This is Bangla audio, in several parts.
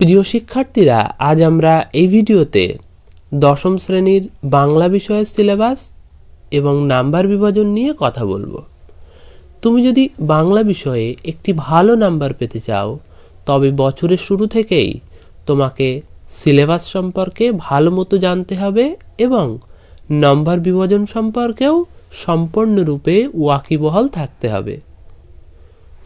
প্রিয় শিক্ষার্থীরা, আজ আমরা এই ভিডিওতে দশম শ্রেণির বাংলা বিষয়ের সিলেবাস এবং নাম্বার বিভাজন নিয়ে কথা বলব। তুমি যদি বাংলা বিষয়ে একটি ভালো নাম্বার পেতে চাও, তবে বছরের শুরু থেকেই তোমাকে সিলেবাস সম্পর্কে ভালো মতো জানতে হবে এবং নম্বর বিভাজন সম্পর্কেও সম্পূর্ণরূপে ওয়াকিবহাল থাকতে হবে।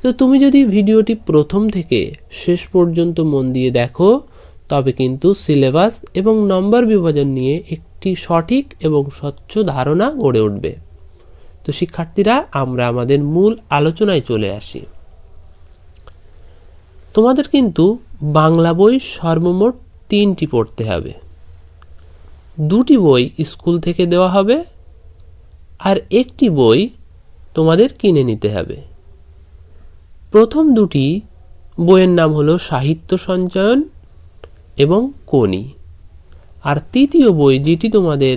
তো তুমি যদি ভিডিওটি প্রথম থেকে শেষ পর্যন্ত মন দিয়ে দেখো, তবে কিন্তু সিলেবাস এবং নম্বর বিভাজন নিয়ে একটি সঠিক এবং স্বচ্ছ ধারণা গড়ে উঠবে। তো শিক্ষার্থীরা, আমরা আমাদের মূল আলোচনায় চলে আসি। তোমাদের কিন্তু বাংলা বই সর্বমোট তিনটি পড়তে হবে। দুটি বই স্কুল থেকে দেওয়া হবে আর একটি বই তোমাদের কিনে নিতে হবে। প্রথম দুটি বইয়ের নাম হলো সাহিত্য সঞ্চয়ন এবং কোনি আর তৃতীয় বই যেটি তোমাদের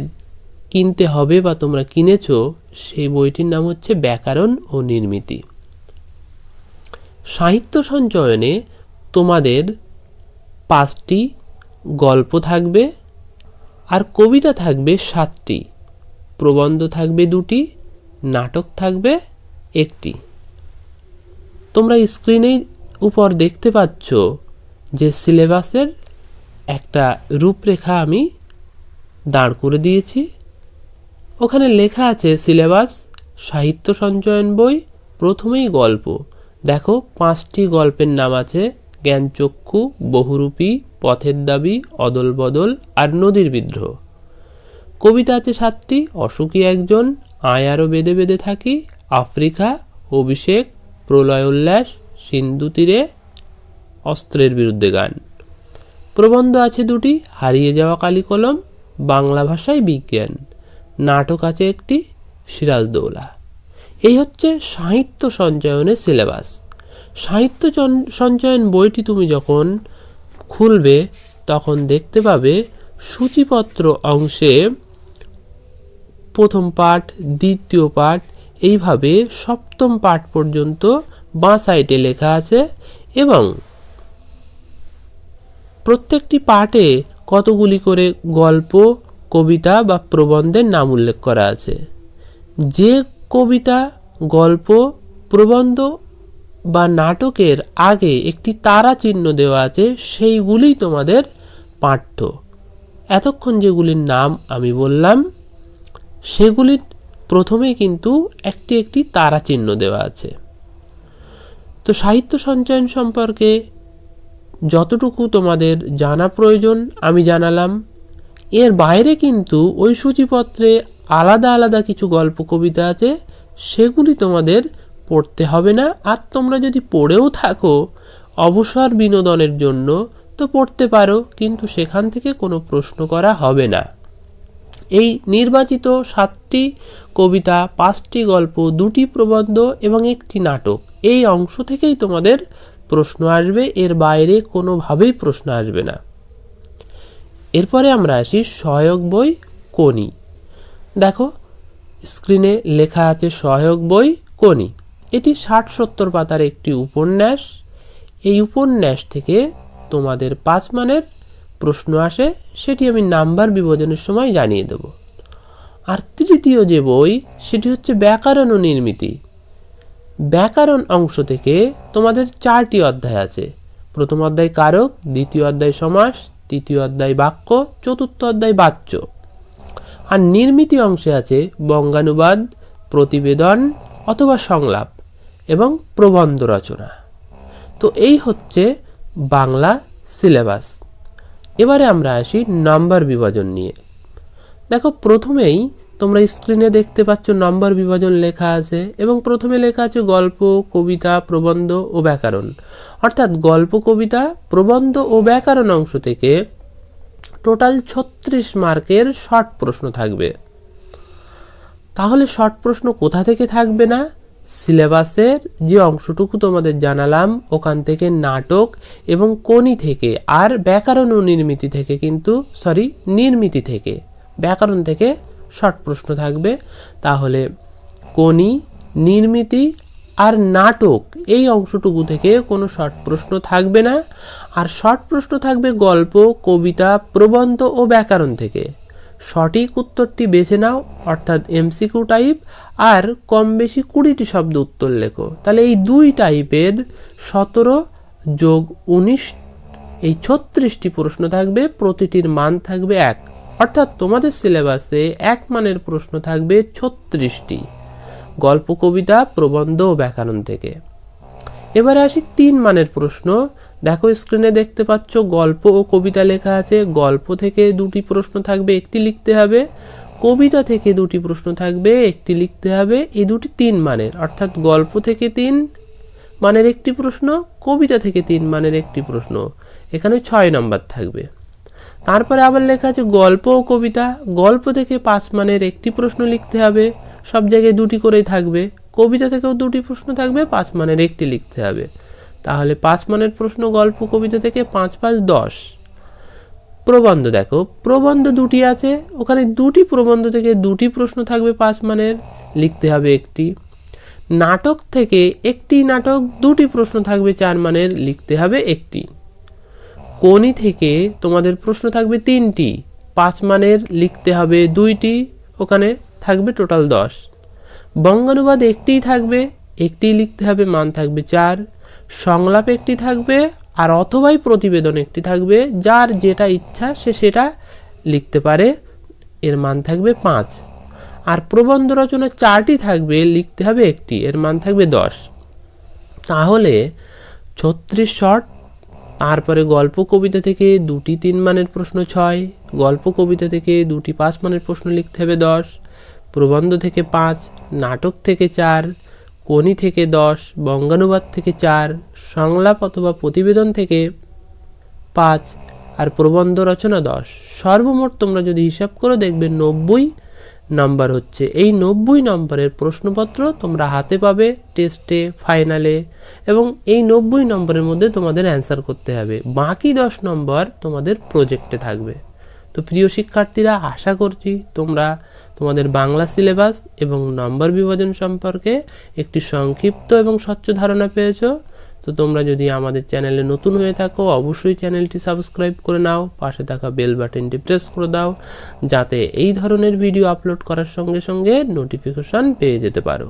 কিনতে হবে বা তোমরা কিনেছো, সেই বইটির নাম হচ্ছে ব্যাকরণ ও নির্মিতি। সাহিত্য সঞ্চয়নে তোমাদের পাঁচটি গল্প থাকবে, আর কবিতা থাকবে সাতটি, প্রবন্ধ থাকবে দুটি, নাটক থাকবে একটি। তোমরা স্ক্রিনেই উপর দেখতে পাচ্ছ যে সিলেবাসের একটা রূপরেখা আমি দাঁড় করে দিয়েছি। ওখানে লেখা আছে সিলেবাস সাহিত্য সঞ্চয়ন বই, প্রথমেই গল্প। দেখো, পাঁচটি গল্পের নাম আছে, জ্ঞানচক্ষু, বহুরূপী, পথের দাবি অদল বদল আর নদীর বিদ্রোহ। কবিতা আছে সাতটি অসুখী একজন, আয় আরও বেঁধে বেঁধে থাকি, আফ্রিকা, অভিষেক প্রলয় উল্লাস সিন্ধু তীরে অস্ত্রের বিরুদ্ধে গান। প্রবন্ধ আছে দুটি, হারিয়ে যাওয়া কালি কলম বাংলা ভাষায় বিজ্ঞান। নাটক আছে একটি সিরাজদৌলা এই হচ্ছে সাহিত্য সঞ্চয়নের সিলেবাস। সাহিত্য সঞ্চয়ন বইটি তুমি যখন খুলবে, তখন দেখতে পাবে সূচিপত্র অংশে প্রথম পাঠ, দ্বিতীয় পাঠ এইভাবে সপ্তম পাঠ পর্যন্ত বাঁ সাইডে লেখা আছে এবং প্রত্যেকটি পাঠে কতগুলি করে গল্প, কবিতা বা প্রবন্ধের নাম উল্লেখ করা আছে। যে কবিতা, গল্প, প্রবন্ধ বা নাটকের আগে একটি তারা চিহ্ন দেওয়া আছে, সেইগুলি তোমাদের পাঠ্য। এতক্ষণ যেগুলির নাম আমি বললাম, সেগুলির প্রথমে কিন্তু একটি একটি তারা চিহ্ন দেওয়া আছে। তো সাহিত্য সঞ্চয়ন সম্পর্কে যতটুকু তোমাদের জানা প্রয়োজন, আমি জানালাম। এর বাইরে কিন্তু ওই সূচিপত্রে আলাদা আলাদা কিছু গল্প, কবিতা আছে, সেগুলি তোমাদের পড়তে হবে না। আর তোমরা যদি পড়েও থাকো অবসর বিনোদনের জন্য, তো পড়তে পারো, কিন্তু সেখান থেকে কোনো প্রশ্ন করা হবে না। এই নির্বাচিত সাতটি কবিতা, পাঁচটি গল্প, দুটি প্রবন্ধ এবং একটি নাটক। এই অংশ থেকেই তোমাদের প্রশ্ন আসবে, এর বাইরে কোনোভাবেই প্রশ্ন আসবে না। এরপরে আমরা আসি সহায়ক বই কোনি দেখো, স্ক্রিনে লেখা আছে সহায়ক বই কোনি এটি ষাট সত্তর পাতার একটি উপন্যাস। এই উপন্যাস থেকে তোমাদের পাঁচ মানের প্রশ্ন আসে, সেটি আমি নাম্বার বিভাজনের সময় জানিয়ে দেব। আর তৃতীয় যে বই, সেটি হচ্ছে ব্যাকরণ ও নির্মিতি। ব্যাকরণ অংশ থেকে তোমাদের চারটি অধ্যায় আছে। প্রথম অধ্যায় কারক, দ্বিতীয় অধ্যায় সমাস, তৃতীয় অধ্যায় বাক্য, চতুর্থ অধ্যায় বাচ্য। আর নির্মিতি অংশে আছে বঙ্গানুবাদ, প্রতিবেদন অথবা সংলাপ এবং প্রবন্ধ রচনা। তো এই হচ্ছে বাংলা সিলেবাস। এবারে আমরা আসি নাম্বার বিভাজন নিয়ে। দেখো, প্রথমেই তোমরা স্ক্রিনে দেখতে পাচ্ছ নম্বর বিভাজন লেখা আছে এবং প্রথমে লেখা আছে গল্প, কবিতা, প্রবন্ধ ও ব্যাকরণ। অর্থাৎ গল্প, কবিতা, প্রবন্ধ ও ব্যাকরণ অংশ থেকে টোটাল ছত্রিশ মার্কের শর্ট প্রশ্ন থাকবে। তাহলে শর্ট প্রশ্ন কোথা থেকে থাকবে না? সিলেবাসের যে অংশটুকু তোমাদের জানালাম, ওখান থেকে নাটক এবং কোনি থেকে আর ব্যাকরণ ও নির্মিতি থেকে কিন্তু সরি নির্মিতি থেকে, ব্যাকরণ থেকে শর্ট প্রশ্ন থাকবে। তাহলে কোনি নির্মিতি আর নাটক এই অংশটুকু থেকে কোনো শর্ট প্রশ্ন থাকবে না। আর শর্ট প্রশ্ন থাকবে গল্প, কবিতা, প্রবন্ধ ও ব্যাকরণ থেকে। সঠিক উত্তরটি বেছে নাও, অর্থাৎ এমসিকিউ টাইপ আর কম বেশি কুড়িটি শব্দ উত্তর লেখো। তাহলে এই দুই টাইপের সতেরো যোগ উনিশ, এই ছত্রিশটি প্রশ্ন থাকবে, প্রতিটির মান থাকবে এক। অর্থাৎ তোমাদের সিলেবাসে এক মানের প্রশ্ন থাকবে ছত্রিশটি। গল্প, কবিতা, প্রবন্ধ ও ব্যাকরণ থেকে। এবারে আসি তিন মানের প্রশ্ন। দেখো স্ক্রিনে দেখতে পাচ্ছ গল্প ও কবিতা লেখা আছে। গল্প থেকে দুটি প্রশ্ন থাকবে, একটি লিখতে হবে। কবিতা থেকে দুটি প্রশ্ন থাকবে, একটি লিখতে হবে। এই দুটি তিন মানের। অর্থাৎ গল্প থেকে তিন মানের একটি প্রশ্ন, কবিতা থেকে তিন মানের একটি প্রশ্ন। এখানে ছয় নম্বর থাকবে। তারপরে আবার লেখা আছে গল্প ও কবিতা। গল্প থেকে পাঁচ মানের একটি প্রশ্ন লিখতে হবে। সব জায়গায় দুটি করেই থাকবে। কবিতা থেকেও দুটি প্রশ্ন থাকবে, পাঁচ মানের একটি লিখতে হবে। তাহলে পাঁচ মানের প্রশ্ন গল্প কবিতা থেকে পাঁচ পাঁচ দশ। প্রবন্ধ দেখো, প্রবন্ধ দুটি আছে, ওখানে দুটি প্রবন্ধ থেকে দুটি প্রশ্ন থাকবে পাঁচ মানের, লিখতে হবে একটি। নাটক থেকে একটি নাটক দুটি প্রশ্ন থাকবে চার মানের, লিখতে হবে একটি। কোনি থেকে তোমাদের প্রশ্ন থাকবে তিনটি, পাঁচ মানের, লিখতে হবে দুইটি, ওখানে থাকবে টোটাল দশ। বঙ্গানুবাদ একটিই থাকবে একটি লিখতে হবে, মান থাকবে চার। সংলাপ একটি থাকবে, আর অথবাই প্রতিবেদন একটি থাকবে, যার যেটা ইচ্ছা সে সেটা লিখতে পারে, এর মান থাকবে পাঁচ। আর প্রবন্ধ রচনা চারটি থাকবে, লিখতে হবে একটি, এর মান থাকবে দশ। তাহলে ছত্রিশ শর্ট তারপরে গল্প কবিতা থেকে দুটি তিন মানের প্রশ্ন ছয়, গল্প কবিতা থেকে দুটি পাঁচ মানের প্রশ্ন লিখতে হবে দশ। প্রবন্ধ থেকে পাঁচ, নাটক থেকে চার কোনি থেকে দশ, বঙ্গানুবাদ থেকে চার, সংলাপ অথবা প্রতিবেদন থেকে পাঁচ আর প্রবন্ধ রচনা দশ। সর্বমোট তোমরা যদি হিসাব করে দেখবে নব্বই নাম্বার হচ্ছে। এই নব্বই নম্বরের প্রশ্নপত্র তোমরা হাতে পাবে টেস্টে, ফাইনালে এবং এই নব্বই নম্বরের মধ্যে তোমাদের অ্যান্সার করতে হবে। বাকি দশ নম্বর তোমাদের প্রজেক্টে থাকবে। তো প্রিয় শিক্ষার্থীরা, আশা করছি তোমরা তোমাদের বাংলা সিলেবাস এবং নম্বর বিভাজন সম্পর্কে একটি সংক্ষিপ্ত এবং স্বচ্ছ ধারণা পেয়েছ। তো তোমরা যদি আমাদের চ্যানেলে নতুন হয়ে থাকো, অবশ্যই চ্যানেলটি সাবস্ক্রাইব করে নাও, পাশে থাকা বেল বাটনটি প্রেস করে দাও, যাতে এই ধরনের ভিডিও আপলোড করার সঙ্গে সঙ্গে নোটিফিকেশন পেয়ে যেতে পারো।